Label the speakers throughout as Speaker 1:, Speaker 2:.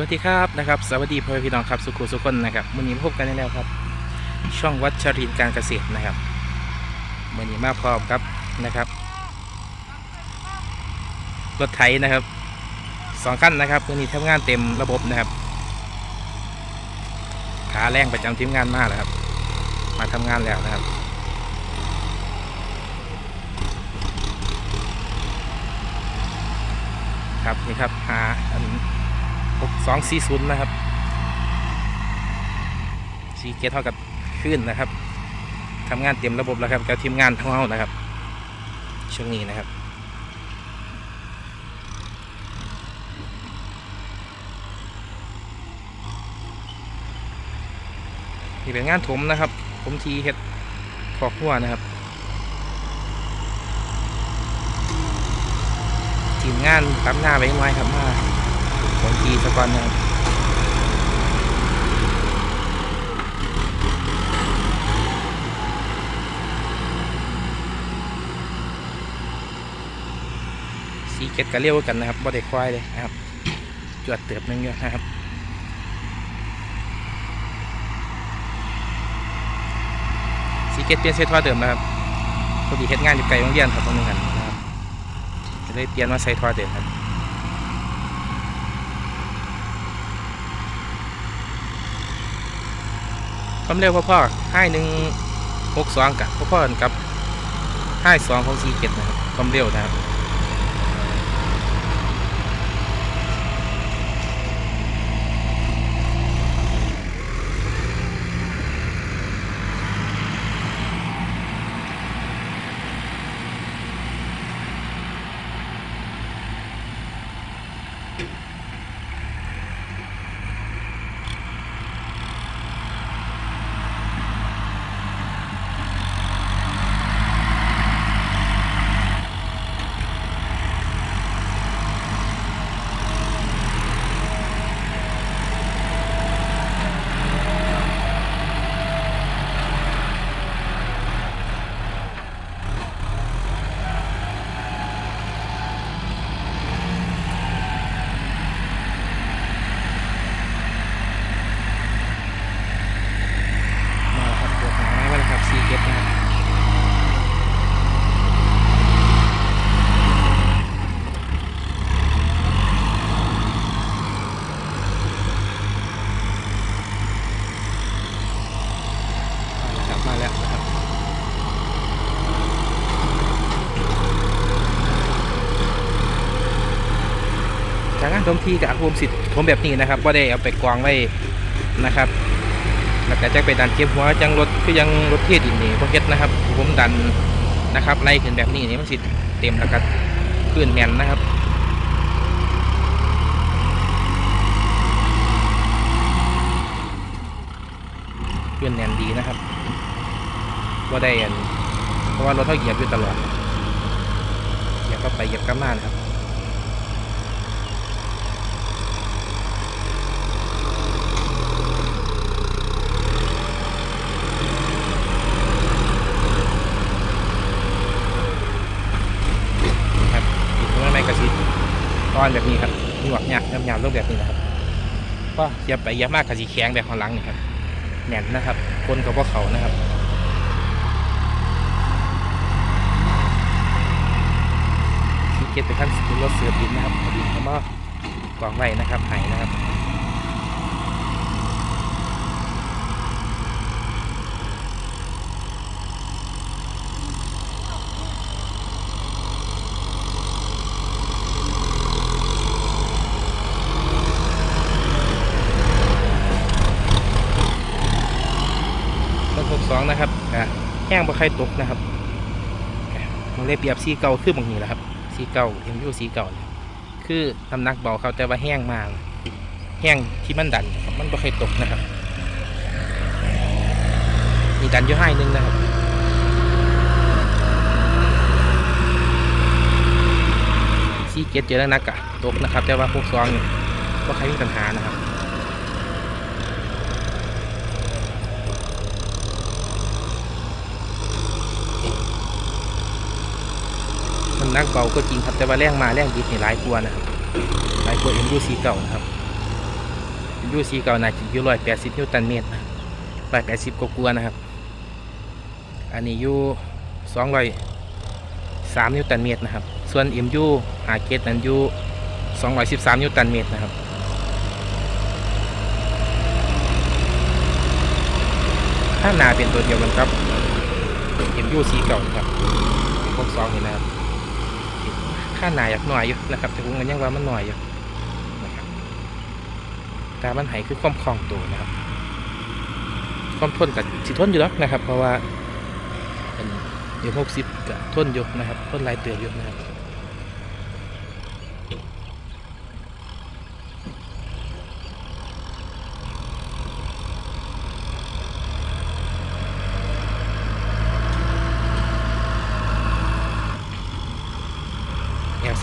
Speaker 1: วัสดีครับนะครับสวัสดีพ่อพี่น้องครับสุขุสุขคนนะครับวันนี้มาพบกันได้แล้วครับ ช่องวัชรินการเกษตรนะครับวันนี้มาพร้อมครับนะครับ รถไถนะครับสองขั้นนะครับวันนี้ทำงานเต็มระบบนะครับขาแรงประจำทีมงานมากแล้วครับ มาทำงานแล้วนะครับครับนี่ครับหาอัน หกสองสี่ศูนย์นะครับสีเกตเท่ากับขึ้นนะครับทำงานเตรียมระบบแล้วครับกับทีมงานทั้งเรานะครับ ช่วงนี้นะครับนี่เป็นงานถมนะครับ ผมทีเฮ็ดขอกหัวนะครับ ทีมงานตั้หน้าไว้ไว้ครับมา ผมทีสกอนนะครับสีเก็ตก็เรียวกันนะครับบ่ได้ควายเลยนะครับจวดเติบนึงอยู่นะครับสีเก็ตเปลี่ยนเซตท่อเดิมนะครับพอดีเฮ็ดงานอยู่ไกลโรงเรียนครับตรงนึงกันนะครับก็เลยเปลี่ยนมาใส่ท่อเดิมครับ ความเร็วพ่อๆให้หนึ่งหกสองกับพ่อๆกันกับให้สองของสี่เจ็ดนะครับความเร็วนะครับ มาแล้วครับเปิดหางมาแล้วครับสี่เจ็ดนะครับมาแล้วครับมาแล้วนะครับ จากงานทมทีกับภูมิสิทธิ์ผมแบบนี้นะครับว่าได้เอาไปกวางไว้นะครับแล้วก็จะไปดันเก็บหัวจังรถคือยังรถเทียดินนี่พวกเฮ็ดนะครับ ผมดันนะครับไล่ขึ้นแบบนี้นี่มันสิเต็มแล้วก็ขึ้นแน่นนะครับขึ้นแน่นดีนะครับว่าได้อันเพราะว่ารถเขาเหยียบอยู่ตลอดเหยียบก็ไปเหยียบกลับมานะครับอีกไม่ไม่กระชิด้อนแบบนี้ครับหยวกหยักยำยำรูปแบบนี้นะครับก็เย่าไปเยอะมากกับสีแข็งแบบข้างหลังนี่ครับแน่นนะครับ คนกับพวกเขานะครับที่เก็ตไปขั้นรถเสือบินนะครับดินเข้ามากองไว้นะครับไห้นะครับ สองนะครับอะแห้งบ่ใครตกนะครับมันเลยเปรียบสีเก่าคือบางนี้แหละครับสีเก่าเอ็มยูสีเก่าคือน้ำหนักเบาเขาแต่ว่าแห้งมากแห้งที่มันดันมันบ่ใครตกนะครับมีดันอยู่ให้นึงนะครับสีเกตเจอแล้วนักอะตกนะครับ แต่ว่าพวกซองเนี่ยก็ใครมีปัญหานะครับ มันนักเบาก็จริงครับแต่ว่าแรงมาแรงดิบนี่หลายกว่านะครับหลายกว่าเอ็มยูซีเก่านะครับยูซีเก่าน่าจะอยู่ร้อยแปดสิบนิวตันเมตรร้อยแปดสิบกว่าๆนะครับ อันนี้อยู่สองร้อยสามนิวตันเมตรนะครับ ส่วน MU หาเกตนั้นอยู่สองร้อยสิบสามนิวตันเมตรนะครับข้างหน้าเป็นตัวเดียวกันครับ MU สีเก่าครับพวกสองนี่นะครับ ข้าหนาอยากหน่อยอยู่นะครับแต่ผมก็ยังว่ามันหน่อยอยู่นะครับแต่มันหายคือความคล่องตัวนะครับความทนกับสิทนอยู่แล้วนะครับ เพราะว่าเป็นเดี๋ยวหกสิบกับทนอยู่นะครับทนลายเตืออยู่นะครับ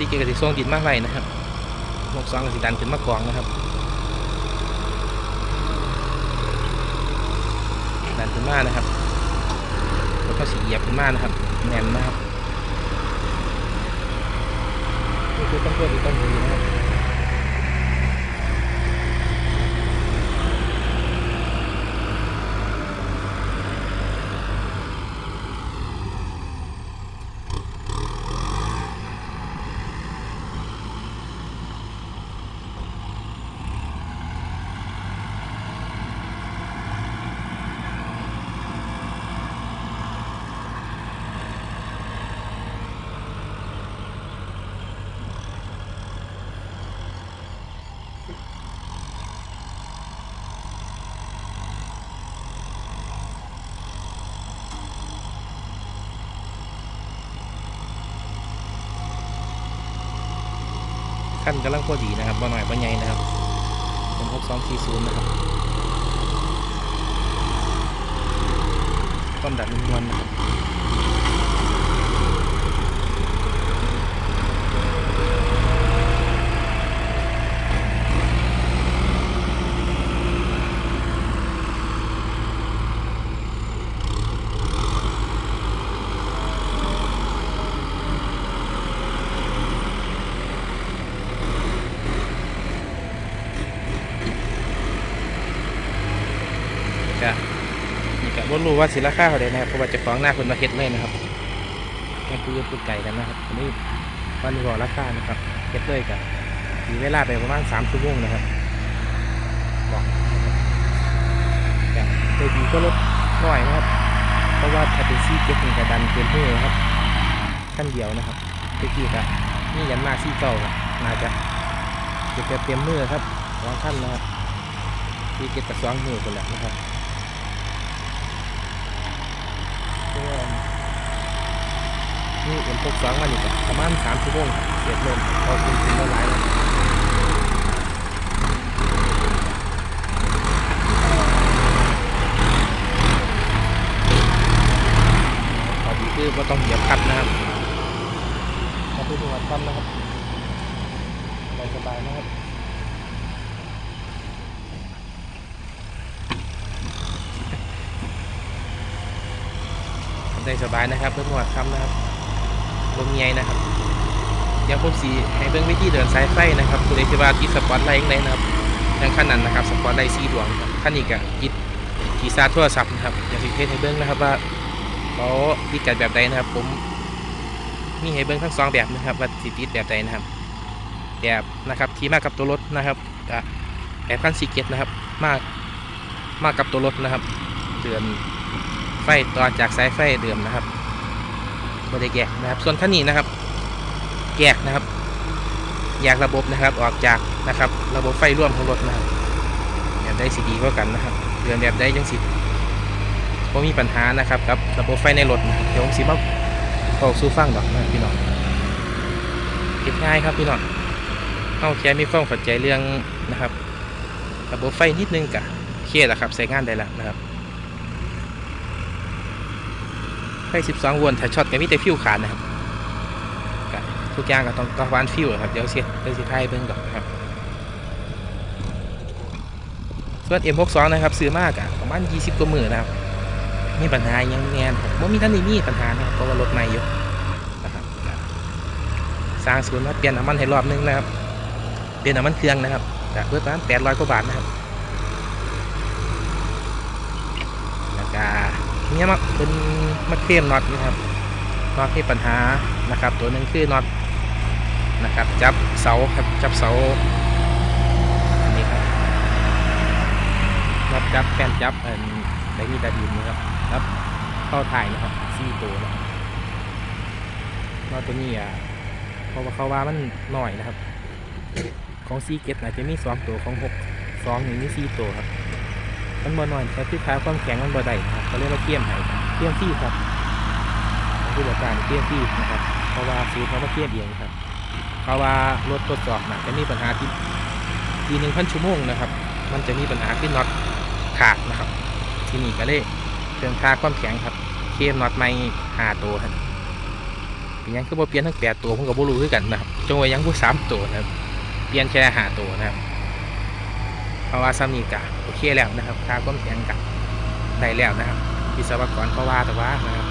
Speaker 1: ที่เกกับสิส่งดินมากไรนะครับหกซองกับสีดันขึ้นมากองนะครับดันขึ้นมานะครับแล้วก็สีเหยียบขึ้นมานะครับแน่นมากนี่คือต้นกล้วยต้นนี้นะครับ ขั้นกำลังพอดีนะครับบ่หน่อยบ่ใหญ่นะครับเป็นหกสองสี่ศูนย์นะครับความดันมวลนะครับก็นี่ก็บ่ รู้ว่าสิราคาเท่าใดนะครับเพราะว่าจะของหน้าคนมาเฮ็ดเลยนะครับก็คือพูดไก่กันนะครับนนี้วันนี้บอกราคานะครับเฮ็ดเลยกันมีเวลาไปประมาณสามชั่วโมงนะครับบอกนะครับก็ตัวดีก็ลดน้อยนะครับ เพราะว่าถ้าเป็นซี่เก็ตนี่ก็ดันเกินเพื่อครับขั้นเดียวนะครับตะกี้ก็นี่ยันมาซี่เก่าครับน่าจะเก็บเตรียมมือครับสองขั้นนะครับซี่เก็ตกับสองมือกันแหละนะครับเพราะว่า นี่เอ็มพกสองมานี่ก็ประมาณสามชั่วโมงเสร็จเลยพอกินกินละลายแล้วพอดีคือว่าต้องเหยียบคัดนะครับมาดูจังหวัดคันนะครับสบายๆนะครับได้สบายนะครับเพื่อนหมวดคำนะครับ ลมใหญ่นะครับเดี๋ยวผมสีให้เบิ่งวิธีเดินสายไฟนะครับคุณเอคิว่าที่สปอตไลท์ยังไงนะครับยังขั้นนั้นนะครับสปอตไลท์สีดวงครับขั้นนี้ก็ยิดขีซาร์โทรศัพท์นะครับอย่างที่เทสให้เบิ่งนะครับว่าเขาติดกันแบบใดนะครับ ผมมีให้เบิ่งทั้งสองแบบนะครับว่าสิติดแบบใดนะครับ แบบนะครับที่มากับตัวรถนะครับกับแบบขั้นสีเกตนะครับมากมากกับตัวรถนะครับเดือนไฟต่อจากสายไฟเดิมนะครับ ไม่ได้แยกนะครับ ส่วนท่านนี้นะครับแยกนะครับแยกระบบนะครับออกจากนะครับ ระบบไฟร่วมของรถนะครับแบบได้สีดีกว่ากันนะครับเดือนแบบได้ยังสิก็มีปัญหานะครับกับระบบไฟในรถนะเดี๋ยวผมสิมาบอกสู้ฟังดอกนะพี่น้องเก็บง่ายครับพี่น้องเอาแค่มีความเข้าใจเรื่องนะครับ ระบบไฟนิดนึงกะเครียดแล้วครับใช้งานได้แล้วนะครับ ค่สิบสองวนถ้าช็อตก็มีแต่ฟิวขาดนะครับทุกอย่างก็ต้องกวานฟิวครับเดี๋ยวเสียเดี๋ยวสิไทยเบิ่งก่อนครับส่วน M62 นะครับซื้อมากอะประมาณ20กว่าหมื่นนะครับมีปัญหายังแงนว่ามมีท่านนี่มีปัญหานะครับเพราะว่ารถใหม่อยู่นะครับสร้างศูนย์มาเปลี่ยนน้ำมันให้รอบนึงนะครับเปลี่ยนน้ำมันเครื่องนะครับแต่เพื่อประมาณ800กว่าบาทนะครับแล้วก็เนี่ยมาเป็น มาเคลมน็อตนะครับน็อตที่ปัญหานะครับ ตัวหนึ่งคือน็อตนะครับ จับเสาครับจับเสาอันนี้ครับน็อตจับแป้นจับอันไดมีตาดินนะครับครับเข้าถ่ายนะครับสี่ตัวนะครับน็อตตัวนี้อะเพราะว่าเขาว่ามันหน่อยนะครับ ของซีเก็ตอาจจะมีสองตัวของหกสองนี่มีสี่ตัวครับมันบ่น้อยแต่ที่ค้าความแข็งมันบ่ได้ครับเขาเรียกว่าเทียมไห้ครับ เทียมที่ครับผู้ประกอบการเทียมที่นะครับ เพราะว่าซื้อเขามาเทียมเองครับ เพราะว่ารถทดสอบน่ะจะมีปัญหาที่ทีหนึ่งพันชั่วโมงนะครับ มันจะมีปัญหาที่น็อตขาดนะครับ ที่นี่ก็เลยเครื่องค่าความแข็งครับ เคมน็อตไม่หาตัวครับเป็นยังคือบ่เปลี่ยนทั้งแปดตัวผมกับบ่รู้คือกันนะครับจงไว้ยังผู้สามตัวนะครับ เปลี่ยนแค่หาตัวนะครับเพราะว่าซ้ำนี่กะโอเคแล้วนะครับค่าความแข็งกะได้แล้วนะครับ วิศวกรเขาว่าแต่ว่านะครับ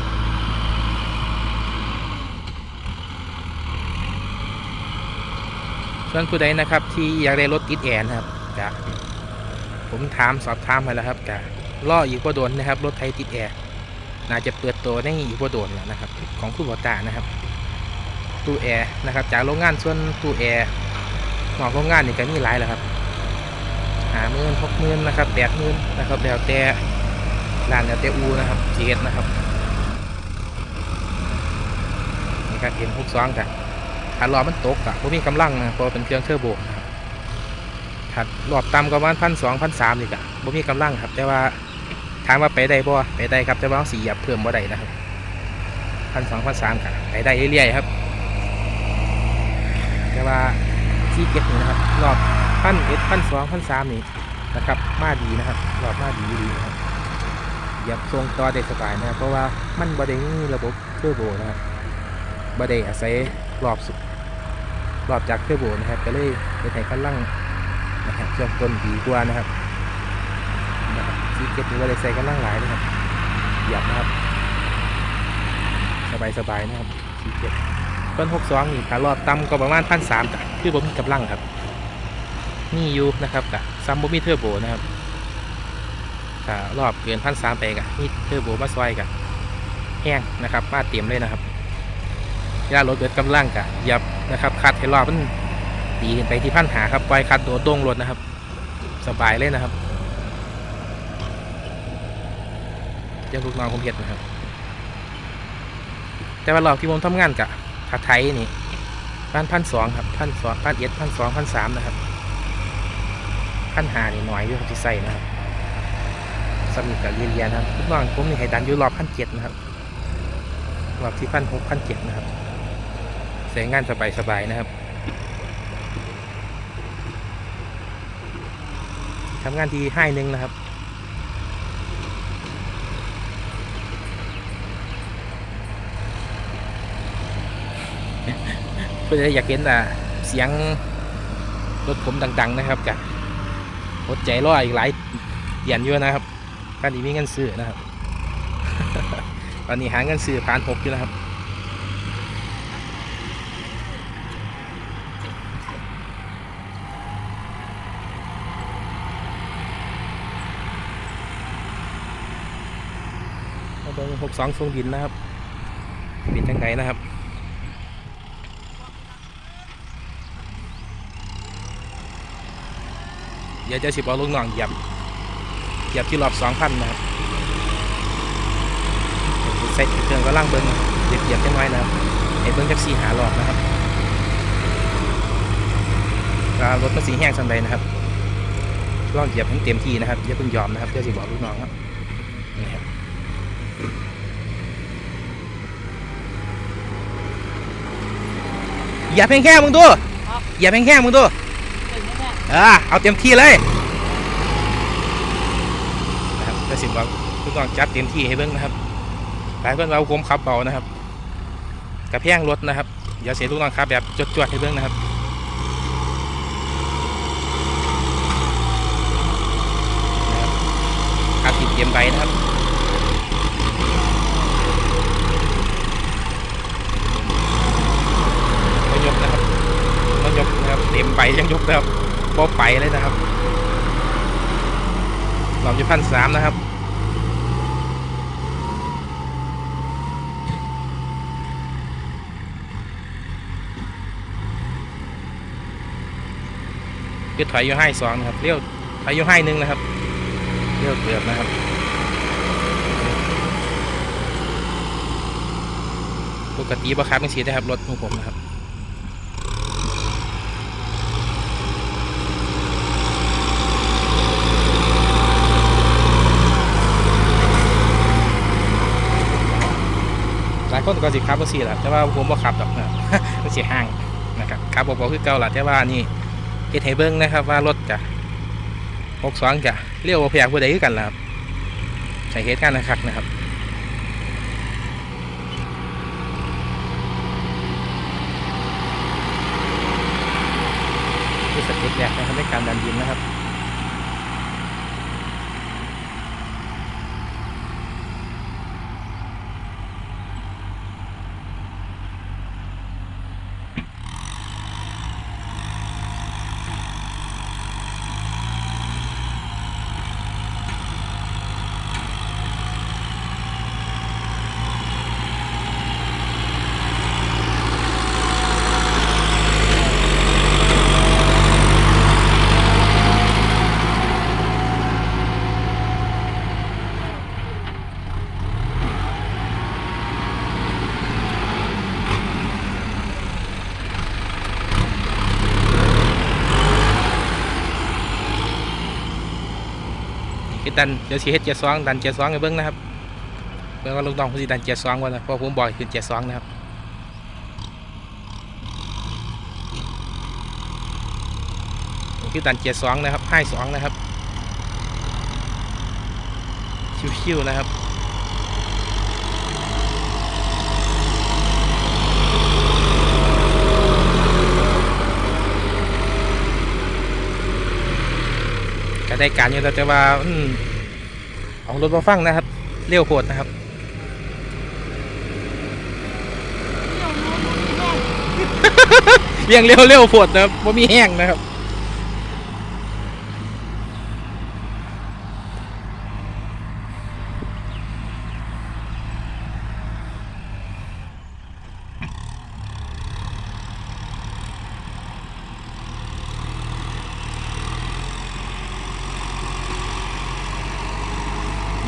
Speaker 1: ส่วนผู้ใดนะครับ ที่อยากได้รถติดแอร์นะครับกะผมถามสอบถามไปแล้วครับกะล่ออีกว่าโดนนะครับ รถไทยติดแอร์น่าจะเปิดตัวในอีกว่าโดนแล้วนะครับ ของผู้บริกานะครับ ตู้แอร์นะครับ จากโรงงานส่วนตู้แอร์นอกโรงงานนี่ก็มีหลายแล้วครับหาหมื่นหกหมื่นนะครับแปดหมื่นนะครับแล้วแต่ ร้านแล้วแต่อูนะครับเจ็ดนะครับนี่ครับเอ็มหกสองกันถ้ารอมันตกอะผมมีกำลังนะเพราะเป็นเครื่องเทอร์โบนะครับถ้ารอบต่ำก็ประมาณพันสองพันสามนี่กะผมมีกำลังครับ แต่ว่าถามว่าไปได้บ่ไปได้ครับแต่ว่าสีหยับเพิ่มบ่ได้นะครับพันสองพันสามกะไปได้เรื่อยๆครับ แต่ว่าที่เก็บนี่นะครับ รอบพันเอ็ดพันสองพันสามนี่นะครับ มาดีนะครับ รอบมาดีดีนะครับ เหยับทรงต่อได้สบายนะครับเพราะว่ามันบไดมีระบบเทอร์โบนะครับบไดอาศัยรอบสุดรอบจากเทอร์โบนะครับก็เลยเป็นไห้ขั้นล่างนะครับช่วงต้นดีกว่านะครับนะครับที่เก็บนี่บไดใส่ขั้นล่างหลายนะครับเหยับนะครับ สบายสบายๆนะครับที่เก็บต้นหกสองนี่ถ้ารอบต่ำก็ประมาณพันสามจ้ะคือผมมีกำลังครับนี่อยู่นะครับกะซัมโบมีเทอร์โบนะครับ ถ้ารอบเกินพันสามไปกะมีเทอร์โบมาซอยกะแห้งนะครับ มาเตรีมเลยนะครับเวลารถเกิดกำลังกะหยับนะครับคัดให้รอบมันตีขึ้นไปที่พันหาครับปล่อยคัดโดดดงรถนะครับ สบายเลยนะครับยังลูกน้องผมเห็ดนะครับ แต่ว่ารอบที่ผมทำงานกะถ้าไทยนี่พันพันสองครับพันสองพันเอ็ดพันสองพันสามนะครับพันหานี่หน่อยอยู่ครับที่ใส่นะครับ สมิกับเรียนเรียนะครับทุกน้องผมนี่ให้ดันอยู่รอบพันเจ็ดนะครับรอบที่พันหกพันเจ็ดนะครับใช้งานสบายสบายๆนะครับทำงานทีให้หนึ่งนะครับเพื่ออยากเห็นอะเสียงรถผมดัง ๆ นะครับกะอดใจรอยอีกหลายเหรียญอยู่นะครับ การนี้มีเงินซื้อนะครับ ตอนนี้หาเงินซื้อผ่านหกอยู่นะครับมาเบอร์หกสองทรงดินนะครับเป็นจังไงนะครับเดี๋ยวจะสิบเอาลูกน้องเหยียบ เหยียบที่รอบสองพันนะครับใส่เครื่องก็ล่างเบิ้งเหยียบเหยียบจังไว้นะครับไอ้เบิ้งจักสีหารอบนะครับก็รถมันสีแห้งสันใดนะครับลองเหยียบให้เต็มที่นะครับอย่าเพิ่งยอมนะครับเดี๋ยวสิบอกลูกน้องครับนี่ครับเหยียบแห้งๆมึงดูเหยียบแห้งๆมึงดูอ่าเอาเต็มที่เลยนะครับ แต่สิบอกทุกคนจัดเต็มที่ให้เบิ้งนะครับ หลายเพื่อนเราผมขับเบานะครับกระเพียงรถนะครับอย่าเสียลูกน้องขับแบบจวดๆให้เบิ้งนะครับนะครับอาติดเตรียมใบนะครับไม่ยกนะครับไม่ยกนะครับ เต็มใบยังยกนะครับพอไปเลยนะครับรอบจะพันสามนะครับ คือถอยอยู่ให้สองนะครับเลี้ยวถอยอยู่ให้หนึ่งนะครับเลี้ยวเกือบนะครับปกติบังคับไม่เสีได้ครับรถของผมนะครับหลายคนก็สิขับบ่สีแหละแต่ว่าผมบ่ขับดอกนะมันเสียห้างนะครับขับบ่บ่คือเก่าล่ะแต่ว่านี่ เฮ็ดให้เบิ้งนะครับว่ารถจะหกสองจะเรียกวบ่พยากผู้ใดกันล่ะครับใส่เหตุการณ์นะครับนะครับคือสเต็ปแรกนะครับในการดันดินนะครับ ดันเดี๋ยวสิเฮ็ดเจียร์ซองดันเจียร์ซองไอ้เบิ้งนะครับเบิ่งว่าลูกน้องเขาสิดันเจียร์ซองว่านะเพราะผมบ่อยขึ้นเจียร์ซองนะครับคือดันเจียร์ซองนะครับให้สองนะครับชิวๆนะครับ ได้การอยู่แล้วแต่ว่าอเอารถมาฟังนะครับเร็วโหดนะครับเรียงเร็วเร็วโหดนะครับว่ามีแห้งนะครับ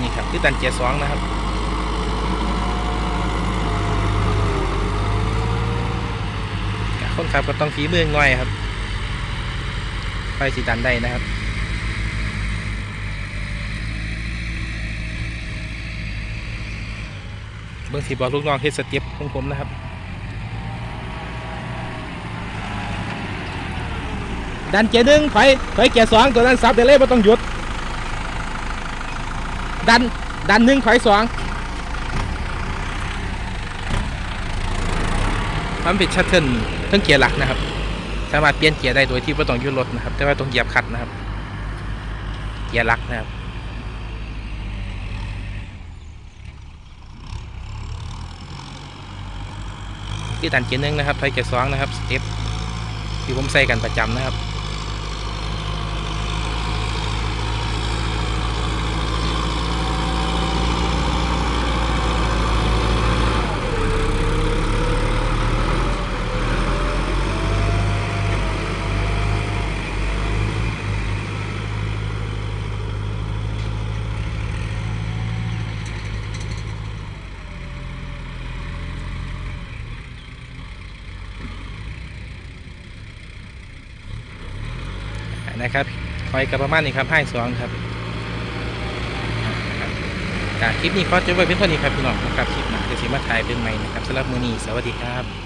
Speaker 1: นี่ ครับที่ตันเจียสองนะครับคนขับก็ต้องฝีมือหน่อยครับไฟสีดันได้นะครับเบื้องสีบอกลูกน้องเฮ็ดสเต็ปของผมนะครับ ดันเกียร์หนึ่งถอยถอยเกียร์สองตัวนั้นซับเดเล่ไม่ต้องหยุด ดัน ดันหนึ่งถอยสองมันเป็นชัตเทิลเทั้งเกียร์หลักนะครับ สามารถเปลี่ยนเกียร์ได้โดยที่ไม่ต้องยุดรถนะครับ แต่ว่าต้องเหยียบคัดนะครับ เกียร์หลักนะครับที่ดันเกียร์หนึ่งนะครับถอยเกียร์สองนะครับสเต็ปที่ผมใส่กันประจำนะครับ นะครับค อยกับประมาณนี้ครับให้สองครับการคลิปนี้ก็จะไว้เพียงเท่านี้ครับพี่น้องนะครับคลิปหน้าจะสิมาถ่ายเป็นใหม่นะครับสำหรับมือนี้สวัสดีครับ